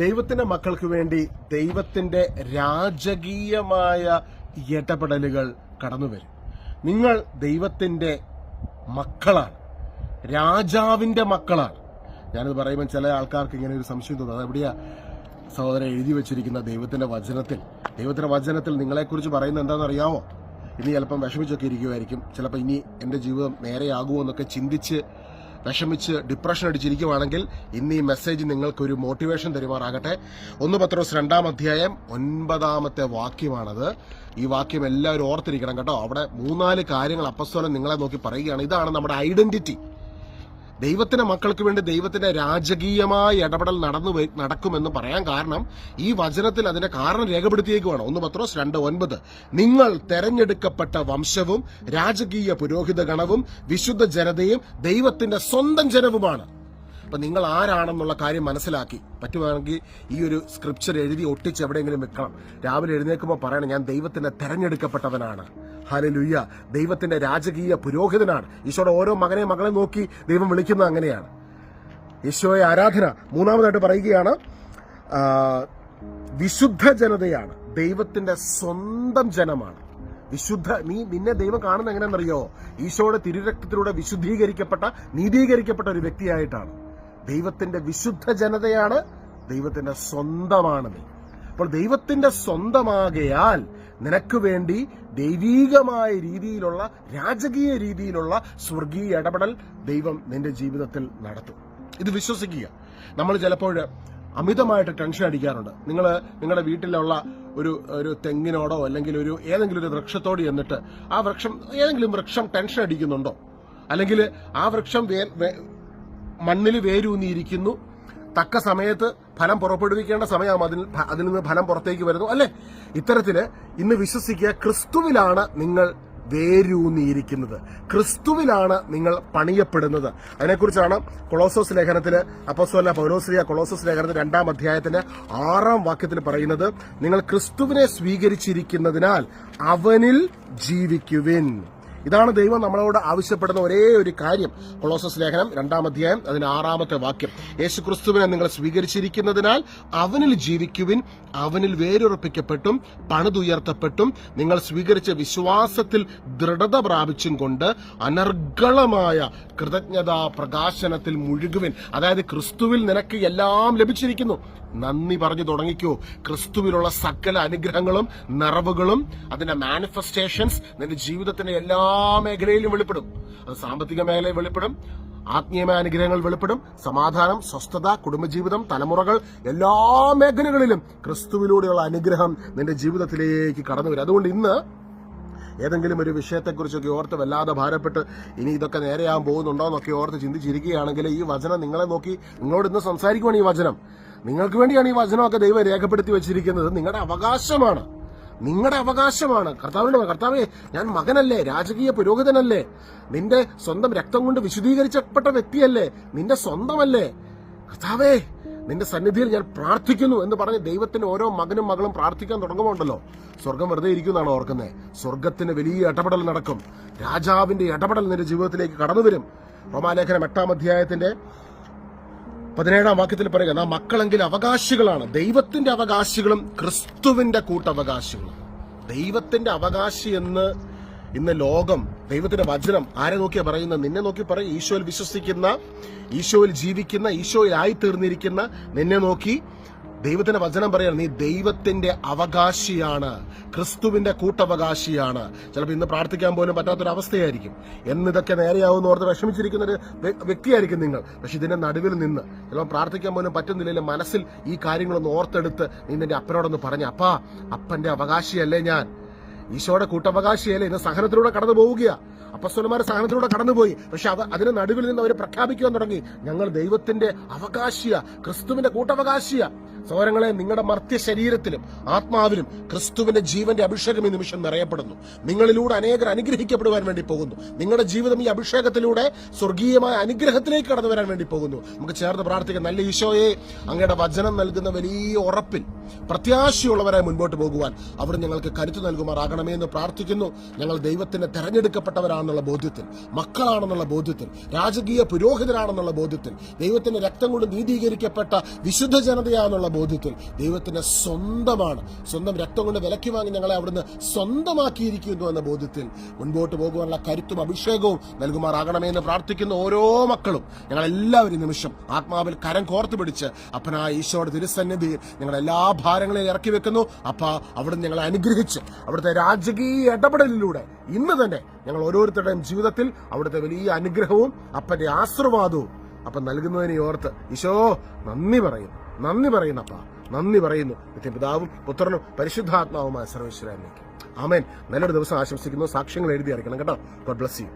ദൈവത്തിന്റെ മക്കൾക്ക് വേണ്ടി ദൈവത്തിന്റെ രാജകീയമായ ഇടപെടലുകൾ കടന്നു വരും. നിങ്ങൾ ദൈവത്തിന്റെ മക്കളാണ്. രാജാവിന്റെ മക്കളാണ്. ഞാനിത് പറയുമ്പോൾ ചില ആൾക്കാർക്ക് ഇങ്ങനെ ഒരു സംശയം തോന്നുന്നു അതെവിടെയാ സഹോദരൻ എഴുതി വെച്ചിരിക്കുന്ന ദൈവത്തിന്റെ വചനത്തിൽ? ദൈവത്തിന്റെ വചനത്തിൽ നിങ്ങളെക്കുറിച്ച് പറയുന്നത് എന്താണെന്ന് അറിയാമോ ഇനി ചിലപ്പം വിഷമിച്ചൊക്കെ ഇരിക്കുമായിരിക്കും ചിലപ്പോൾ ഇനി എന്റെ ജീവിതം നേരെയാകുമോ എന്നൊക്കെ ചിന്തിച്ച് വിഷമിച്ച് ഡിപ്രഷൻ അടിച്ചിരിക്കുവാണെങ്കിൽ ഇന്ന് ഈ മെസ്സേജ് നിങ്ങൾക്കൊരു മോട്ടിവേഷൻ തരുമാറാകട്ടെ. ഒന്ന് പത്രോസ് രണ്ടാം അധ്യായം ഒൻപതാമത്തെ വാക്യമാണത്. ഈ വാക്യം എല്ലാവരും ഓർത്തിരിക്കണം കേട്ടോ. അവിടെ മൂന്നാൽ കാര്യങ്ങൾ അപ്പസ്വലം നിങ്ങളെ നോക്കി പറയുകയാണ്. ഇതാണ് നമ്മുടെ ഐഡന്റിറ്റി ദൈവത്തിന്റെ മക്കൾക്ക് വേണ്ടി ദൈവത്തിന്റെ രാജകീയമായ ഇടപെടൽ നടന്നു നടക്കുമെന്ന് പറയാൻ കാരണം ഈ വചനത്തിൽ അതിന്റെ കാരണം രേഖപ്പെടുത്തിയേക്കുവാണ്. ഒന്ന് പത്രോസ് രണ്ട് ഒൻപത്. നിങ്ങൾ തെരഞ്ഞെടുക്കപ്പെട്ട വംശവും രാജകീയ പുരോഹിത ഗണവും വിശുദ്ധ ജനതയും ദൈവത്തിന്റെ സ്വന്തം ജനവുമാണ്. അപ്പൊ നിങ്ങൾ ആരാണെന്നുള്ള കാര്യം മനസ്സിലാക്കി. പറ്റുവാണെങ്കിൽ ഈ ഒരു സ്ക്രിപ്ചർ എഴുതി ഒട്ടിച്ച് എവിടെയെങ്കിലും വെക്കണം. രാവിലെ എഴുന്നേൽക്കുമ്പോൾ പറയണം ഞാൻ ദൈവത്തിന്റെ തെരഞ്ഞെടുക്കപ്പെട്ടവനാണ്. ഹലലുയ്യ ദൈവത്തിന്റെ രാജകീയ പുരോഹിതനാണ്. ഈശോയുടെ ഓരോ മകനെ മകളെ നോക്കി ദൈവം വിളിക്കുന്നത് അങ്ങനെയാണ്. ഈശോയെ ആരാധന മൂന്നാമതായിട്ട് പറയുകയാണ് വിശുദ്ധ ജനതയാണ്. ദൈവത്തിന്റെ സ്വന്തം ജനമാണ്. വിശുദ്ധ നീ നിന്നെ ദൈവം കാണുന്ന എങ്ങനെയാണെന്നറിയോ? ഈശോയുടെ തിരുരക്തത്തിലൂടെ വിശുദ്ധീകരിക്കപ്പെട്ട നീതീകരിക്കപ്പെട്ട ഒരു വ്യക്തിയായിട്ടാണ്. ദൈവത്തിന്റെ വിശുദ്ധ ജനതയാണ് ദൈവത്തിന്റെ സ്വന്തമാണ് നീ അപ്പോൾ ദൈവത്തിന്റെ സ്വന്തമാകയാൽ നിനക്ക് വേണ്ടി ദൈവീകമായ രീതിയിലുള്ള രാജകീയ രീതിയിലുള്ള സ്വർഗീയ ഇടപെടൽ ദൈവം നിന്റെ ജീവിതത്തിൽ നടത്തും. ഇത് വിശ്വസിക്കുക. നമ്മൾ ചിലപ്പോൾ അമിതമായിട്ട് ടെൻഷൻ അടിക്കാറുണ്ട്. നിങ്ങൾ നിങ്ങളുടെ വീട്ടിലുള്ള ഒരു ഒരു തെങ്ങിനോടോ അല്ലെങ്കിൽ ഒരു ഏതെങ്കിലും ഒരു വൃക്ഷത്തോട് ചെന്നിട്ട് ആ വൃക്ഷം ഏതെങ്കിലും വൃക്ഷം ടെൻഷൻ അടിക്കുന്നുണ്ടോ? അല്ലെങ്കിൽ ആ വൃക്ഷം മണ്ണിൽ വേരൂന്നിയിരിക്കുന്നു. തക്ക സമയത്ത് ഫലം പുറപ്പെടുവിക്കേണ്ട സമയം അതിൽ അതിൽ നിന്ന് ഫലം പുറത്തേക്ക് വരുന്നു. അല്ലെ? ഇത്തരത്തിൽ ഇന്ന് വിശ്വസിക്കുക ക്രിസ്തുവിലാണ് നിങ്ങൾ വേരൂന്നിയിരിക്കുന്നത്. ക്രിസ്തുവിലാണ് നിങ്ങൾ പണിയപ്പെടുന്നത്. അതിനെക്കുറിച്ചാണ് കൊളോസോസ് ലേഖനത്തിൽ അപ്പസ്വല പൗരോസ്ലിയ കൊളോസോസ് ലേഖനത്തിൽ രണ്ടാം അധ്യായത്തിന്റെ ആറാം വാക്യത്തിൽ പറയുന്നത് നിങ്ങൾ ക്രിസ്തുവിനെ സ്വീകരിച്ചിരിക്കുന്നതിനാൽ അവനിൽ ജീവിക്കുവിൻ. ഇതാണ് ദൈവം നമ്മളോട് ആവശ്യപ്പെടുന്ന ഒരേ ഒരു കാര്യം. കൊളോസസ് ലേഖനം രണ്ടാം അധ്യായം അതിന് ആറാമത്തെ വാക്യം. യേശു ക്രിസ്തുവിനെ നിങ്ങൾ സ്വീകരിച്ചിരിക്കുന്നതിനാൽ അവനിൽ ജീവിക്കുവിൻ അവനിൽ വേരുറപ്പിക്കപ്പെട്ടും പണിതുയർത്തപ്പെട്ടും നിങ്ങൾ സ്വീകരിച്ച വിശ്വാസത്തിൽ ദൃഢത പ്രാപിച്ചും കൊണ്ട് അനർഗളമായ കൃതജ്ഞതാ പ്രകാശനത്തിൽ മുഴുകുവിൻ. അതായത് ക്രിസ്തുവിൽ നിനക്ക് എല്ലാം ലഭിച്ചിരിക്കുന്നു. നന്ദി പറഞ്ഞു തുടങ്ങിക്കോ. ക്രിസ്തുവിലുള്ള സകല അനുഗ്രഹങ്ങളും നിറവുകളും അതിന്റെ മാനിഫെസ്റ്റേഷൻസ് നിന്റെ ജീവിതത്തിന്റെ എല്ലാ മേഖലയിലും വെളിപ്പെടും. അത് സാമ്പത്തിക മേഖലയിൽ വെളിപ്പെടും ആത്മീയമായ അനുഗ്രഹങ്ങൾ വെളിപ്പെടും സമാധാനം സ്വസ്ഥത കുടുംബജീവിതം തലമുറകൾ എല്ലാ മേഖലകളിലും ക്രിസ്തുവിലൂടെയുള്ള അനുഗ്രഹം നിന്റെ ജീവിതത്തിലേക്ക് കടന്നു വരും. അതുകൊണ്ട് ഇന്ന് ഏതെങ്കിലും ഒരു വിഷയത്തെക്കുറിച്ചൊക്കെ ഓർത്ത് വല്ലാതെ ഭാരപ്പെട്ട് ഇനി ഇതൊക്കെ നേരെയാകാൻ പോകുന്നുണ്ടോ എന്നൊക്കെ ഓർത്ത് ചിന്തിച്ചിരിക്കുകയാണെങ്കിൽ ഈ വചനം നിങ്ങളെ നോക്കി നിങ്ങളോട് ഇന്ന് സംസാരിക്കുവാണ് ഈ വചനം. നിങ്ങൾക്ക് വേണ്ടിയാണ് ഈ വചനമൊക്കെ ദൈവം രേഖപ്പെടുത്തി വെച്ചിരിക്കുന്നത്. നിങ്ങളുടെ അവകാശമാണ്. നിങ്ങളുടെ അവകാശമാണ്. കർത്താവിനോട് കർത്താവേ ഞാൻ മകനല്ലേ രാജകീയ പുരോഹിതനല്ലേ? നിന്റെ സ്വന്തം രക്തം കൊണ്ട് വിശുദ്ധീകരിച്ചപ്പെട്ട വ്യക്തിയല്ലേ? നിന്റെ സ്വന്തമല്ലേ? കർത്താവേ നിന്റെ സന്നിധിയിൽ ഞാൻ പ്രാർത്ഥിക്കുന്നു എന്ന് പറഞ്ഞ് ദൈവത്തിന് ഓരോ മകനും മകളും പ്രാർത്ഥിക്കാൻ തുടങ്ങുമുണ്ടല്ലോ സ്വർഗം വെറുതെ ഇരിക്കുന്നതാണ് ഓർക്കുന്നത് സ്വർഗത്തിന് വലിയ ഇടപെടൽ നടക്കും. രാജാവിന്റെ ഇടപെടൽ നിന്റെ ജീവിതത്തിലേക്ക് കടന്നു വരും റോമാലേഖനം എട്ടാം അധ്യായത്തിന്റെ പതിനേഴാം വാക്യത്തിൽ പറയുക നാം മക്കളെങ്കിൽ അവകാശികളാണ്. ദൈവത്തിന്റെ അവകാശികളും ക്രിസ്തുവിന്റെ കൂട്ടവകാശികളും. ദൈവത്തിന്റെ അവകാശി എന്ന് ഇന്ന് ലോകം ദൈവത്തിന്റെ വചനം ആരെ നോക്കിയാ പറയുന്നത്? നിന്നെ നോക്കി പറയും. ഈശോയിൽ വിശ്വസിക്കുന്ന ഈശോയിൽ ജീവിക്കുന്ന ഈശോയിൽ ആയി തീർന്നിരിക്കുന്ന നിന്നെ നോക്കി ദൈവത്തിന്റെ വചനം പറയാൻ നീ ദൈവത്തിന്റെ അവകാശിയാണ്. ക്രിസ്തുവിന്റെ കൂട്ടവകാശിയാണ്. ചിലപ്പോൾ ഇന്ന് പ്രാർത്ഥിക്കാൻ പോലും പറ്റാത്തൊരു അവസ്ഥയായിരിക്കും എന്നിതൊക്കെ നേരെയാവുന്ന ഓർത്ത് വിഷമിച്ചിരിക്കുന്ന ഒരു വ്യ- വ്യക്തിയായിരിക്കും നിങ്ങൾ. പക്ഷെ ഇതിന്റെ നടുവിൽ നിന്ന് ചിലപ്പോൾ പ്രാർത്ഥിക്കാൻ പോലും പറ്റുന്നില്ലെങ്കിൽ മനസ്സിൽ ഈ കാര്യങ്ങളൊന്ന് ഓർത്തെടുത്ത് നീ നിന്റെ അപ്പനോടൊന്ന് പറഞ്ഞു അപ്പാ അപ്പന്റെ അവകാശിയല്ലേ ഞാൻ? ഈശോയുടെ കൂട്ടവകാശിയല്ലേ? ഇന്ന് സഹനത്തിലൂടെ കടന്നു പോവുകയാ അപ്പസ്വലന്മാർ സഹനത്തിലൂടെ കടന്നുപോയി. പക്ഷെ അത് അതിന് നടുവിൽ നിന്ന് അവർ പ്രഖ്യാപിക്കുവാൻ തുടങ്ങി. ഞങ്ങൾ ദൈവത്തിന്റെ അവകാശിയ ക്രിസ്തുവിന്റെ കൂട്ടവകാശിയ. സൗരങ്ങളെ നിങ്ങളുടെ മർത്യ ശരീരത്തിലും ആത്മാവിലും ക്രിസ്തുവിന്റെ ജീവന്റെ അഭിഷേകം ഈ നിമിഷം നിറയപ്പെടുന്നു. നിങ്ങളിലൂടെ അനേകർ അനുഗ്രഹിക്കപ്പെടുവാൻ വേണ്ടി പോകുന്നു. നിങ്ങളുടെ ജീവിതം ഈ അഭിഷേകത്തിലൂടെ സ്വർഗീയമായ അനുഗ്രഹത്തിലേക്ക് കടന്നു വരാൻ വേണ്ടി പോകുന്നു. നമുക്ക് ചേർന്ന് പ്രാർത്ഥിക്കാം. നല്ല ഈശോയെ അങ്ങയുടെ വചനം നൽകുന്ന വലിയ ഉറപ്പിൽ പ്രത്യാശയുള്ളവരായി മുൻപോട്ട് പോകുവാൻ അവിടെ ഞങ്ങൾക്ക് കരുത്തു നൽകുമാറാകണമേ എന്ന് പ്രാർത്ഥിക്കുന്നു. ഞങ്ങൾ ദൈവത്തിന് തെരഞ്ഞെടുക്കപ്പെട്ടവരാണെന്നുള്ള ബോധ്യത്തിൽ മക്കളാണെന്നുള്ള ബോധ്യത്തിൽ രാജകീയ പുരോഹിതരാണെന്നുള്ള ബോധ്യത്തിൽ ദൈവത്തിന്റെ രക്തം കൊണ്ട് നീതീകരിക്കപ്പെട്ട വിശുദ്ധ ജനതയാണെന്നുള്ള ബോധ്യത്തിൽ ദൈവത്തിന്റെ സ്വന്തമാണ്. സ്വന്തം രക്തം കൊണ്ട് വിലക്കി വാങ്ങി ഞങ്ങളെ അവിടുന്ന് സ്വന്തമാക്കിയിരിക്കുന്നു എന്ന ബോധ്യത്തിൽ മുൻപോട്ട് പോകുവാനുള്ള കരുത്തും അഭിഷേകവും നൽകുമാറാകണമേ എന്ന് പ്രാർത്ഥിക്കുന്ന ഓരോ മക്കളും ഞങ്ങളെല്ലാവരും നിമിഷം ആത്മാവിൽ കരം കോർത്ത് പിടിച്ച് അപ്പനായ ഈശോയുടെ തിരുസന്നിധിയിൽ ഞങ്ങളുടെ എല്ലാ ഭാരങ്ങളെയും ഇറക്കി വെക്കുന്നു. അപ്പ അവിടുന്ന് ഞങ്ങളെ അനുഗ്രഹിച്ച് അവിടുത്തെ രാജകീയ ഇടപെടലിലൂടെ ഇന്ന് തന്നെ ഞങ്ങൾ ഓരോരുത്തരുടെയും ജീവിതത്തിൽ അവിടുത്തെ വലിയ അനുഗ്രഹവും അപ്പന്റെ ആശീർവാദവും അപ്പം നൽകുന്നതിനെ ഓർത്ത് ഈശോ നന്ദി പറയുന്നു. നന്ദി പറയുന്നു അപ്പ. നന്ദി പറയുന്നു. നിത്യപിതാവും പുത്രനും പരിശുദ്ധാത്മാവുമായ സർവേശ്വരനിലേക്ക് ആമേൻ. നല്ലൊരു ദിവസം ആശംസിക്കുന്നു. സാക്ഷ്യങ്ങൾ എഴുതി അറിയിക്കണം കേട്ടോ. God bless you